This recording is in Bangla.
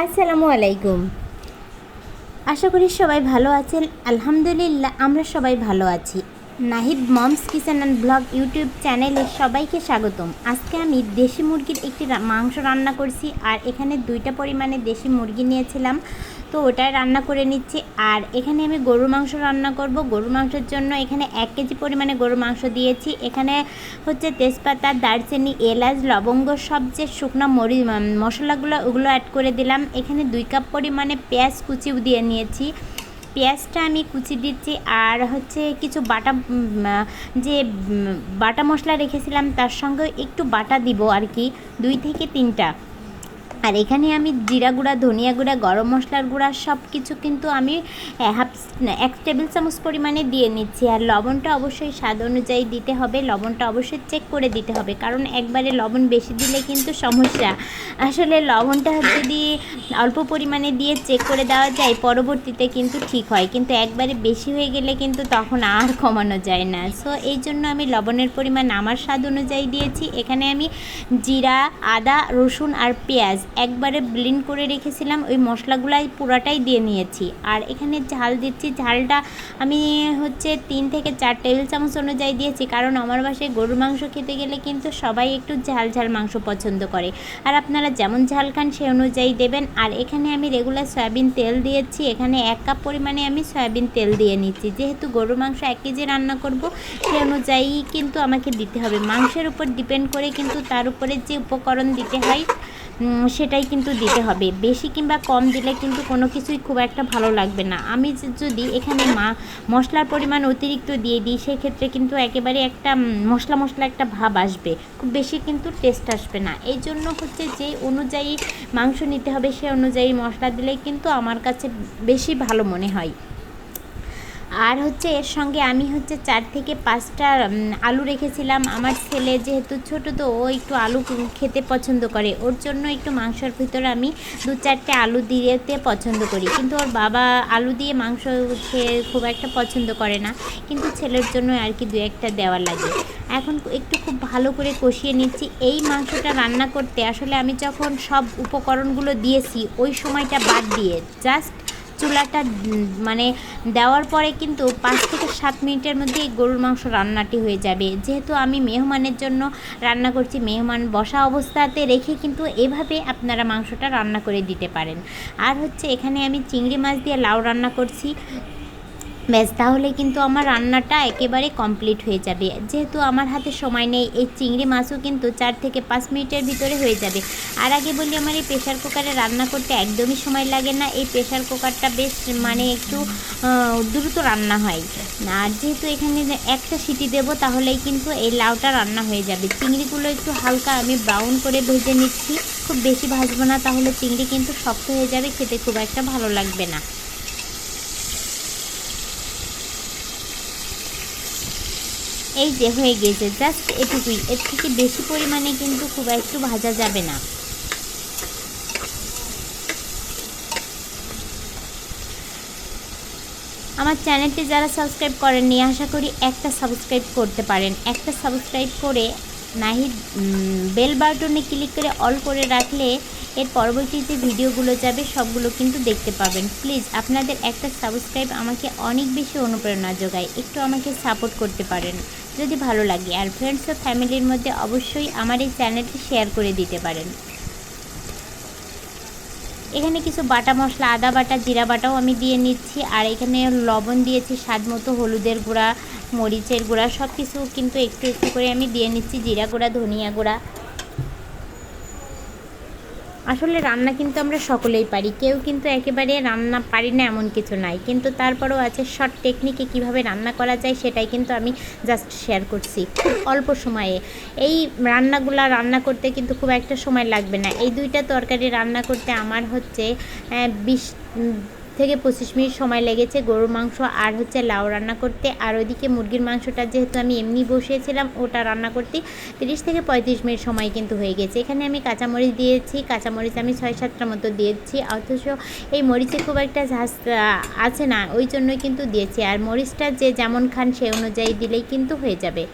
আসসালামু আলাইকুম। আশা করি সবাই ভালো আছেন। আলহামদুলিল্লাহ, আমরা সবাই ভালো আছি। Nahid mom's kitchen and blog YouTube চ্যানেলে সবাইকে স্বাগতম। আজকে আমি দেশি মুরগির একটি মাংস রান্না করছি আর এখানে দুইটা পরিমাণে দেশি মুরগি নিয়েছিলাম। তো ওটাই রান্না করে নিচ্ছি। আর এখানে আমি গরুর মাংস রান্না করব। গরুর মাংসের জন্য এখানে এক কেজি পরিমাণে গরুর মাংস দিয়েছি। এখানে হচ্ছে তেজপাতা, দারচিনি, এলাচ, লবঙ্গ, সব যে শুকনো মরি মশলাগুলো, ওগুলো অ্যাড করে দিলাম। এখানে দুই কাপ পরিমাণে পেঁয়াজ কুচি দিয়ে নিয়েছি। পেঁয়াজটা আমি কুচি দিচ্ছি। আর হচ্ছে কিছু বাটা যে বাটা মশলা রেখেছিলাম, তার সঙ্গে একটু বাটা দিব আর কি দুই থেকে তিনটা। আর এখানে আমি জিরা গুঁড়া, ধনিয়া গুঁড়া, গরম মশলার গুঁড়া সব কিছু কিন্তু আমি হাফ এক টেবিল চামচ পরিমাণে দিয়ে নিচ্ছি। আর লবণটা অবশ্যই স্বাদ অনুযায়ী দিতে হবে। লবণটা অবশ্যই চেক করে দিতে হবে। কারণ একবারে লবণ বেশি দিলে কিন্তু সমস্যা। আসলে লবণটা যদি অল্প পরিমাণে দিয়ে চেক করে দেওয়া যায়, পরবর্তীতে কিন্তু ঠিক হয়। কিন্তু একবারে বেশি হয়ে গেলে কিন্তু তখন আর কমানো যায় না। সো এই জন্য আমি লবণের পরিমাণ আমার স্বাদ অনুযায়ী দিয়েছি। এখানে আমি জিরা, আদা, রসুন আর পেঁয়াজ একবারে ব্লিন্ড করে রেখেছিলাম, ওই মশলাগুলাই পুরাটাই দিয়ে নিয়েছি। আর এখানে ঝাল দিচ্ছি, ঝালটা আমি হচ্ছে তিন থেকে চার টেবিল চামচ অনুযায়ী দিয়েছি, কারণ আমার বাসায় গরুর মাংস খেতে গেলে কিন্তু সবাই একটু ঝাল ঝাল মাংস পছন্দ করে। আর আপনারা যেমন ঝাল খান সে অনুযায়ী দেবেন। আর এখানে আমি রেগুলার সয়াবিন তেল দিয়েছি, এখানে এক কাপ পরিমাণে আমি সয়াবিন তেল দিয়ে নিচ্ছি। যেহেতু গরুর মাংস এক কেজি রান্না করব, সে অনুযায়ী কিন্তু আমাকে দিতে হবে। মাংসের উপর ডিপেন্ড করে কিন্তু তার উপরে যে উপকরণ দিতে হয় সেটাই কিন্তু দিতে হবে। বেশি কিংবা কম দিলে কিন্তু কোনো কিছুই খুব একটা ভালো লাগবে না। আমি যদি এখানে মা, মশলার পরিমাণ অতিরিক্ত দিয়ে দিই, সেক্ষেত্রে কিন্তু একেবারে একটা মশলা মশলা একটা ভাব আসবে। খুব বেশি কিন্তু টেস্ট আসবে না। এই জন্য হচ্ছে যে অনুযায়ী মাংস নিতে হবে, সে অনুযায়ী মশলা দিলেই কিন্তু আমার কাছে বেশি ভালো মনে হয়। আর হচ্ছে এর সঙ্গে আমি হচ্ছে চার থেকে পাঁচটা আলু রেখেছিলাম। আমার ছেলে যেহেতু ছোট, তো ও একটু আলু খেতে পছন্দ করে। ওর জন্য একটু মাংসর ভিতরে আমি দু চারটে আলু দিতে পছন্দ করি। কিন্তু ওর বাবা আলু দিয়ে মাংস খেয়ে খুব একটা পছন্দ করে না। কিন্তু ছেলের জন্য আর কি দু একটা দেওয়া লাগে। এখন একটু খুব ভালো করে কষিয়ে নিচ্ছি। এই মাংসটা রান্না করতে আসলে আমি যখন সব উপকরণগুলো দিয়েছি, ওই সময়টা বাদ দিয়ে জাস্ট চুলাটা মানে দেওয়ার পরে কিন্তু পাঁচ থেকে সাত মিনিটের মধ্যে এই গরুর মাংস রান্নাটি হয়ে যাবে। যেহেতু আমি মেহমানের জন্য রান্না করছি, মেহমান বসা অবস্থাতে রেখে কিন্তু এভাবে আপনারা মাংসটা রান্না করে দিতে পারেন। আর হচ্ছে এখানে আমি চিংড়ি মাছ দিয়ে লাউ রান্না করছি। ব্যাস, তাহলে কিন্তু আমার রান্নাটা একেবারে কমপ্লিট হয়ে যাবে। যেহেতু আমার হাতে সময় নেই, এই চিংড়ি মাছও কিন্তু চার থেকে পাঁচ মিনিটের ভিতরে হয়ে যাবে। আর আগে বলি, আমার এই প্রেশার কুকারে রান্না করতে একদমই সময় লাগে না। এই প্রেশার কুকারটা বেশ মানে একটু দ্রুত রান্না হয়। আর যেহেতু এখানে একটা সিটি দেব, তাহলেই কিন্তু এই লাউটা রান্না হয়ে যাবে। চিংড়িগুলো একটু হালকা আমি ব্রাউন করে ভেজে নিচ্ছি। খুব বেশি ভাজবো না, তাহলে চিংড়ি কিন্তু শক্ত হয়ে যাবে, খেতে খুব একটা ভালো লাগবে না। এই যে হয়ে গেছে জাস্ট এটুকুই। এর থেকে বেশি পরিমাণে কিন্তু খুব একটু ভাজা যাবে না। আমার চ্যানেলটি যারা সাবস্ক্রাইব করেননি, আশা করি একটা সাবস্ক্রাইব করতে পারেন। একটা সাবস্ক্রাইব করে নাহি বেল বাটনে ক্লিক করে অল করে রাখলে এর পরবর্তী যে ভিডিওগুলো যাবে, সবগুলো কিন্তু দেখতে পাবেন। প্লিজ আপনাদের একটা সাবস্ক্রাইব আমাকে অনেক বেশি অনুপ্রেরণা যোগায়। একটু আমাকে সাপোর্ট করতে পারেন। যদি ভালো লাগে, আর ফ্রেন্ডস ও ফ্যামিলির মধ্যে অবশ্যই আমার এই চ্যানেলটি শেয়ার করে দিতে পারেন। এখানে কিছু বাটা মশলা, আদা বাটা, জিরা বাটাও আমি দিয়ে নিচ্ছি, আর এখানে লবণ দিয়েছি, স্বাদ মতো হলুদের গুঁড়া, মরিচের গুঁড়া সব কিছু কিন্তু একটু একটু করে আমি দিয়ে নিচ্ছি, জিরা গুঁড়া, ধনিয়া গুঁড়া। আসলে রান্না কিন্তু আমরা সকলেই পারি। কেউ কিন্তু একেবারে রান্না পারি না এমন কিছু নাই। কিন্তু তারপরেও আছে শর্ট টেকনিকে কীভাবে রান্না করা যায় সেটাই কিন্তু আমি জাস্ট শেয়ার করছি খুব অল্প সময়ে। এই রান্নাগুলা রান্না করতে কিন্তু খুব একটা সময় লাগবে না। এই দুইটা তরকারি রান্না করতে আমার হচ্ছে বিশ থেকে পঁচিশ মিনিট সময় লেগেছে গরুর মাংস আর হচ্ছে লাউ রান্না করতে। আর ওইদিকে মুরগির মাংসটা যেহেতু আমি এমনি বসিয়েছিলাম, ওটা রান্না করতে তিরিশ থেকে পঁয়ত্রিশ মিনিট সময় কিন্তু হয়ে গেছে। এখানে আমি কাঁচামরিচ দিয়েছি, কাঁচামরিচ আমি ছয় সাতটা মতো দিয়েছি, অথচ এই মরিচে খুব একটা ঝাঁস আছে না, ওই জন্যই কিন্তু দিয়েছি। আর মরিচটা যে যেমন খান সে অনুযায়ী দিলেই কিন্তু হয়ে যাবে।